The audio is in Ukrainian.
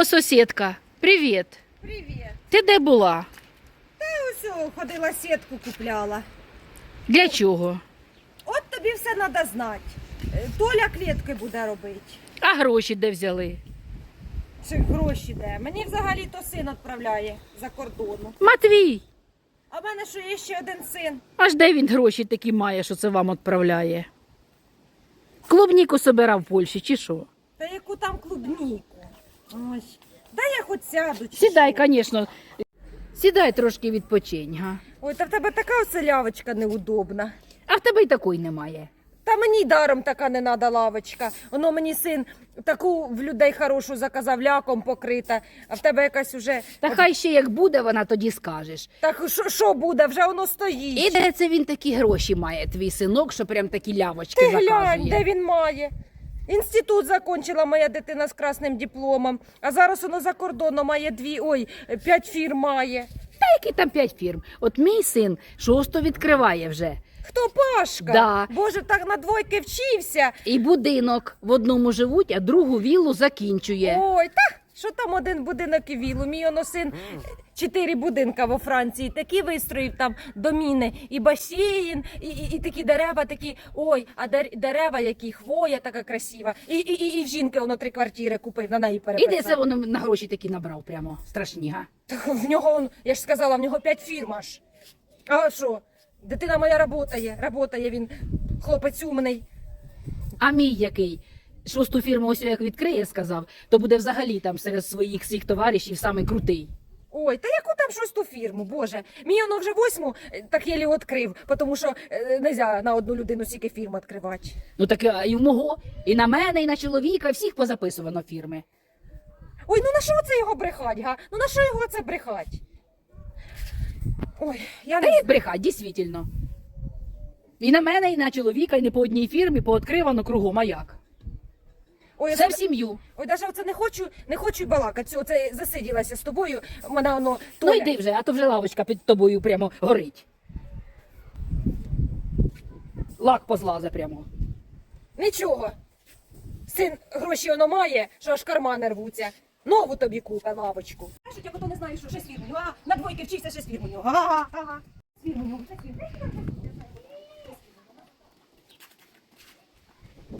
О, сусідка, привіт. Привіт. Ти де була? Та ось ходила сітку купляла. Для чого? От тобі все треба знати. Е, Толя клітки буде робити. А гроші де взяли? Чи гроші де? Мені взагалі то син відправляє за кордону. Матвій. А в мене що є ще один син. Аж де він гроші такі має, що це вам відправляє? Клубніку собирав в Польщі, чи що? Та яку там клубніку. Ось. Дай я хоч сяду. чи Сідай, що. звісно. Сідай трошки відпочинь, га. Ой, та в тебе така оце лавочка неудобна. А в тебе й такої немає. Та мені й даром така не надо лавочка. Воно мені син таку в людей хорошу заказав ляком покрита, а в тебе якась уже. Та хай ще як буде, вона тоді скажеш. Так що, що буде? Вже воно стоїть. І де це він такі гроші має, твій синок, що прям такі лявочки Ти глянь, заказує? де він має. Інститут закінчила моя дитина з красним дипломом, а зараз воно за кордоном має дві, ой, п'ять фірм має. Та які там п'ять фірм? От мій син шосту відкриває вже. Хто Пашка? Да. Боже, так на двойки вчився. І будинок в одному живуть, а другу віллу закінчує. Ой, та що там один будинок і вілу? Мій оно син чотири будинка во Франції. Такі вистроїв там доміни, і басейн, і, і, і такі дерева, такі. Ой, а дер- дерева, які хвоя така красива. І, і, і, і в жінки воно три квартири купив на неї І де це воно на гроші такі набрав прямо страшні, га? Так в нього, он, я ж сказала, в нього п'ять фірм аж. А що? Дитина моя работає, работає він, хлопець умний. А мій який? Шосту фірму ось як відкриє, сказав, то буде взагалі там серед своїх всіх товаришів самий крутий. Ой, та яку там шосту фірму, боже. Мій воно вже восьму е, так єлі відкрив, тому що е, нельзя на одну людину стільки фірм відкривати. Ну так а, і в мого, і на мене, і на чоловіка, всіх позаписувано фірми. Ой, ну на що це його брехать, га? Ну на що його це брехать? Ой, я Та не як брехать, дійсно. І на мене, і на чоловіка, і не по одній фірмі, пооткривано кругом, а як? Ой, я в сім'ю. Ой, даже оце не хочу, не хочу й балакати. Оце засиділася з тобою. Мене воно Ну йди вже, а то вже лавочка під тобою прямо горить. Лак позлазе прямо. Нічого. Син гроші воно має, що аж кармани рвуться. Нову тобі купа лавочку. Знаєш, як ото не знаєш, що шесть фірм у нього, а на двойки вчився шесть фірм у нього. Ага, ага. У нього, шесть фірм.